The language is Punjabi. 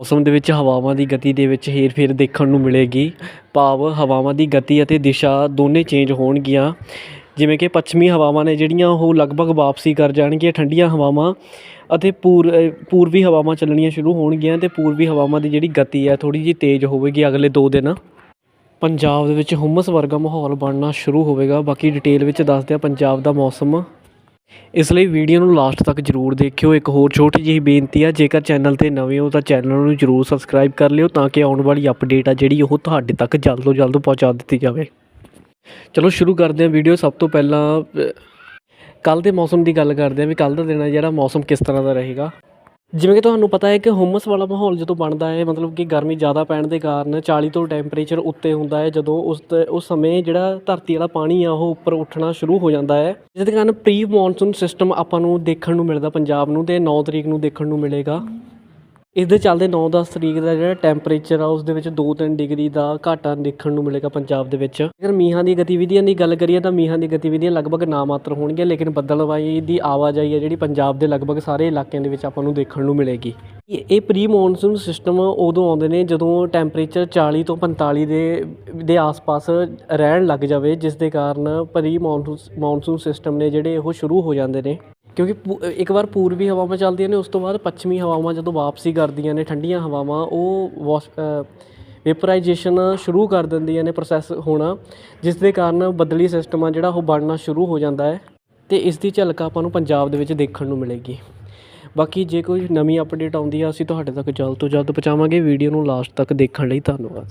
ਮੌਸਮ ਦੇ ਵਿੱਚ ਹਵਾਵਾਂ ਦੀ ਗਤੀ ਦੇ ਵਿੱਚ ਹੇਰ-ਫੇਰ ਦੇਖਣ ਨੂੰ ਮਿਲੇਗੀ। ਭਾਵ ਹਵਾਵਾਂ ਦੀ ਗਤੀ ਅਤੇ ਦਿਸ਼ਾ ਦੋਨੇ ਚੇਂਜ ਹੋਣਗੀਆਂ। ਜਿਵੇਂ ਕਿ ਪੱਛਮੀ ਹਵਾਵਾਂ ਨੇ ਜਿਹੜੀਆਂ ਉਹ ਲਗਭਗ ਵਾਪਸੀ ਕਰ ਜਾਣਗੀਆਂ, ਠੰਡੀਆਂ ਹਵਾਵਾਂ ਅਤੇ ਪੂਰ ਪੂਰਬੀ ਹਵਾਵਾਂ ਚੱਲਣੀਆਂ ਸ਼ੁਰੂ ਹੋਣਗੀਆਂ ਅਤੇ ਪੂਰਬੀ ਹਵਾਵਾਂ ਦੀ ਜਿਹੜੀ ਗਤੀ ਹੈ ਥੋੜ੍ਹੀ ਜਿਹੀ ਤੇਜ਼ ਹੋਵੇਗੀ ਅਗਲੇ ਦੋ ਦਿਨ। ਪੰਜਾਬ ਦੇ ਵਿੱਚ ਹੁਮਸ ਵਰਗਾ ਮਾਹੌਲ ਬਣਨਾ ਸ਼ੁਰੂ ਹੋਵੇਗਾ। ਬਾਕੀ ਡਿਟੇਲ ਵਿੱਚ ਦੱਸਦੇ ਆ ਪੰਜਾਬ ਦਾ ਮੌਸਮ। ਇਸ ਲਈ ਵੀਡੀਓ ਨੂੰ ਲਾਸਟ ਤੱਕ ਜਰੂਰ ਦੇਖਿਓ। ਇੱਕ ਹੋਰ ਛੋਟੀ ਜਿਹੀ ਬੇਨਤੀ ਆ, ਜੇਕਰ ਚੈਨਲ ਤੇ ਨਵੇਂ ਹੋ ਤਾਂ ਚੈਨਲ ਨੂੰ ਜਰੂਰ ਸਬਸਕ੍ਰਾਈਬ ਕਰ ਲਿਓ ਤਾਂ ਕਿ ਆਉਣ ਵਾਲੀ ਅਪਡੇਟ ਆ ਜਿਹੜੀ ਉਹ ਤੁਹਾਡੇ ਤੱਕ ਜਲਦ ਤੋਂ ਜਲਦ ਪਹੁੰਚਾ ਦਿੱਤੀ ਜਾਵੇ। ਚਲੋ ਸ਼ੁਰੂ ਕਰਦੇ ਹਾਂ ਵੀਡੀਓ। ਸਭ ਤੋਂ ਪਹਿਲਾਂ ਕੱਲ ਦੇ ਮੌਸਮ ਦੀ ਗੱਲ ਕਰਦੇ ਹਾਂ ਵੀ ਕੱਲ ਦਾ ਦਿਨ ਹੈ ਜਿਹੜਾ, ਮੌਸਮ ਕਿਸ ਤਰ੍ਹਾਂ ਦਾ ਰਹੇਗਾ। ਜਿਵੇਂ ਕਿ ਤੁਹਾਨੂੰ ਪਤਾ ਹੈ ਕਿ ਹੁਮਸ ਵਾਲਾ ਮਾਹੌਲ ਜਦੋਂ ਬਣਦਾ ਹੈ, ਮਤਲਬ ਕਿ ਗਰਮੀ ਜ਼ਿਆਦਾ ਪੈਣ ਦੇ ਕਾਰਨ 40 ਤੋਂ ਟੈਂਪਰੇਚਰ ਉੱਤੇ ਹੁੰਦਾ ਹੈ, ਜਦੋਂ ਉਸ ਉਸ ਸਮੇਂ ਜਿਹੜਾ ਧਰਤੀ ਵਾਲਾ ਪਾਣੀ ਆ, ਉਹ ਉੱਪਰ ਉੱਠਣਾ ਸ਼ੁਰੂ ਹੋ ਜਾਂਦਾ ਹੈ। ਜਿਸ ਦੇ ਕਾਰਨ ਪ੍ਰੀ ਮੌਨਸੂਨ ਸਿਸਟਮ ਆਪਾਂ ਨੂੰ ਦੇਖਣ ਨੂੰ ਮਿਲਦਾ, ਪੰਜਾਬ ਨੂੰ, ਤੇ 9 ਤਰੀਕ ਨੂੰ ਦੇਖਣ ਨੂੰ ਮਿਲੇਗਾ। ਇਸ ਦੇ ਚੱਲਦੇ 9-10 ਤਰੀਕ ਦਾ ਜਿਹੜਾ ਟੈਂਪਰੇਚਰ ਆ ਉਸ ਦੇ ਵਿੱਚ 2-3 ਡਿਗਰੀ ਦਾ ਘਾਟਾ ਦੇਖਣ ਨੂੰ ਮਿਲੇਗਾ ਪੰਜਾਬ ਦੇ ਵਿੱਚ। ਅਗਰ ਮੀਂਹਾਂ ਦੀ ਗਤੀਵਿਧੀਆਂ ਦੀ ਗੱਲ ਕਰੀਏ ਤਾਂ ਮੀਂਹਾਂ ਦੀ ਗਤੀਵਿਧੀਆਂ ਲਗਭਗ ਨਾਮਾਤਰ ਹੋਣਗੀਆਂ, ਲੇਕਿਨ ਬੱਦਲਵਾਈ ਦੀ ਆਵਾਜਾਈ ਹੈ ਜਿਹੜੀ ਪੰਜਾਬ ਦੇ ਲਗਭਗ ਸਾਰੇ ਇਲਾਕਿਆਂ ਦੇ ਵਿੱਚ ਆਪਾਂ ਨੂੰ ਦੇਖਣ ਨੂੰ ਮਿਲੇਗੀ। ਇਹ ਇਹ ਪ੍ਰੀ ਮੌਨਸੂਨ ਸਿਸਟਮ ਉਦੋਂ ਆਉਂਦੇ ਨੇ ਜਦੋਂ ਟੈਂਪਰੇਚਰ 40 ਤੋਂ 45 ਦੇ ਦੇ ਆਸ-ਪਾਸ ਰਹਿਣ ਲੱਗ ਜਾਵੇ, ਜਿਸ ਦੇ ਕਾਰਨ ਪ੍ਰੀ ਮੌਨਸੂਨ ਮੌਨਸੂਨ ਸਿਸਟਮ ਨੇ ਜਿਹੜੇ ਉਹ ਸ਼ੁਰੂ ਹੋ ਜਾਂਦੇ ਨੇ। ਕਿਉਂਕਿ ਪੂ- ਇੱਕ ਵਾਰ ਪੂਰਬੀ ਹਵਾਵਾਂ ਚੱਲਦੀਆਂ ਨੇ, ਉਸ ਤੋਂ ਬਾਅਦ ਪੱਛਮੀ ਹਵਾਵਾਂ ਜਦੋਂ ਵਾਪਸੀ ਕਰਦੀਆਂ ਨੇ, ਠੰਡੀਆਂ ਹਵਾਵਾਂ, ਉਹ ਵੋਸ ਵੇਪਰਾਈਜੇਸ਼ਨ ਸ਼ੁਰੂ ਕਰ ਦਿੰਦੀਆਂ ਨੇ ਪ੍ਰੋਸੈਸ ਹੋਣਾ, ਜਿਸ ਦੇ ਕਾਰਨ ਬਦਲੀ ਸਿਸਟਮ ਆ ਜਿਹੜਾ ਉਹ ਬਣਨਾ ਸ਼ੁਰੂ ਹੋ ਜਾਂਦਾ ਹੈ ਤੇ ਇਸ ਦੀ ਝਲਕ ਆਪਾਂ ਨੂੰ ਪੰਜਾਬ ਦੇ ਵਿੱਚ ਦੇਖਣ ਨੂੰ ਮਿਲੇਗੀ। ਬਾਕੀ ਜੇ ਕੋਈ ਨਵੀਂ ਅਪਡੇਟ ਆਉਂਦੀ ਆ, ਅਸੀਂ ਤੁਹਾਡੇ ਤੱਕ ਜਲਦ ਤੋਂ ਜਲਦ ਪਹੁੰਚਾਵਾਂਗੇ। ਵੀਡੀਓ ਨੂੰ ਲਾਸਟ ਤੱਕ ਦੇਖਣ ਲਈ ਧੰਨਵਾਦ।